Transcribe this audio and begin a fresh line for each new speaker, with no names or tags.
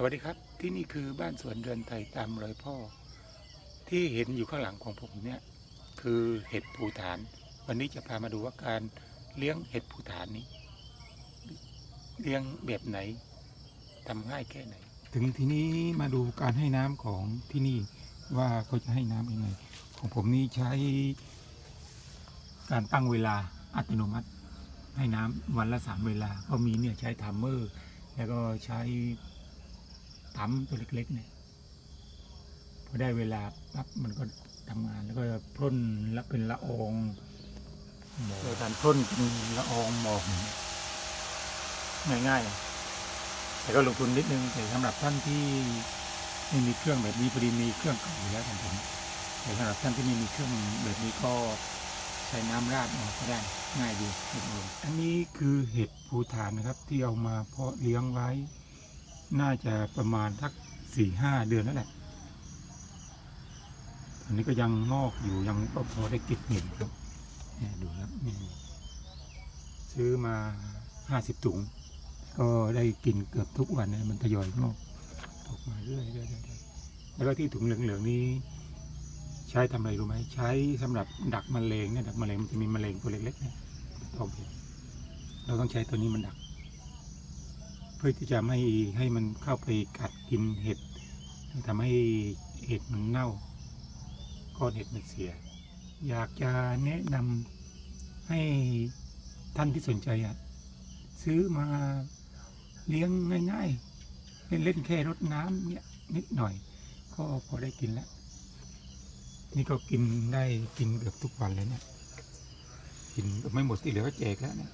สวัสดีครับที่นี่คือบ้านสวนเรือนไทยตามรอยพ่อ ที่เห็นอยู่ข้างหลังของผมเนี่ยคือเห็ดภูฐาน วันนี้จะพามาดูว่าการเลี้ยงเห็ดภูฐานนี้ เลี้ยงแบบไหนทำง่ายแค่ไหน ถึงทีนี้มาดูการให้น้ำของที่นี่ว่าเขาจะให้น้ำยังไง ของผมนี่ใช้ การตั้งเวลาอัตโนมัติ ให้น้ำวันละสามเวลาก็มีเนี่ยใช้ทัมเมอร์ แล้วก็ใช้ ปั๊มตัวเล็กๆเนี่ยพอได้เวลาปั๊บมันก็ทำงานแล้วก็พ่นแล้วเป็นละอองหมอกโดยการพ่นเป็นละอองหมอกง่ายๆแต่ก็ลงทุนนิดนึงแต่สำหรับท่านที่ไม่มีเครื่องแบบนี้พอดีมีเครื่องเก่าอยู่แล้วของผมแต่สำหรับท่านที่ไม่มีเครื่องแบบนี้ก็ใช้น้ำราดเอาก็ได้ง่ายดีอันนี้คือเห็ดภูฐานนะครับที่เอามาเพาะเลี้ยงไว้ น่าจะประมาณสักสี่ห้าเดือนแล้วแหละอันนี้ก็ยังงอกอยู่ยังก็พอได้เก็บเห็ดครับเนี่ยดูครับนี่ซื้อมาห้าสิบถุง ก็ได้กินเกือบทุกวันนะมันทยอยงอกออกมาเรื่อยๆเรื่อยๆแล้วก็ที่ถุงเหลืองๆนี้ ใช้ทำอะไรรู้ไหมใช้สำหรับดักแมลงเนี่ยดักแมลงมันจะมีแมลงตัวเล็กๆเนี่ยตอมเห็ดเราต้องใช้ตัวนี้มันดัก เพื่อที่จะไม่ให้มันเข้าไปกัดกินเห็ดทำให้เห็ดมันเน่าก้อนเห็ดมันเสีย อยากจะแนะนำให้ท่านที่สนใจอะซื้อมาเลี้ยงง่ายๆ เล่นๆแค่รดน้ำเนี่ยนิดหน่อย ก็พอได้กินแล้ว นี่ก็กินได้กินเกือบทุกวันเลยเนี่ย กินไม่หมดที่เหลือก็แจกแล้วเนี่ย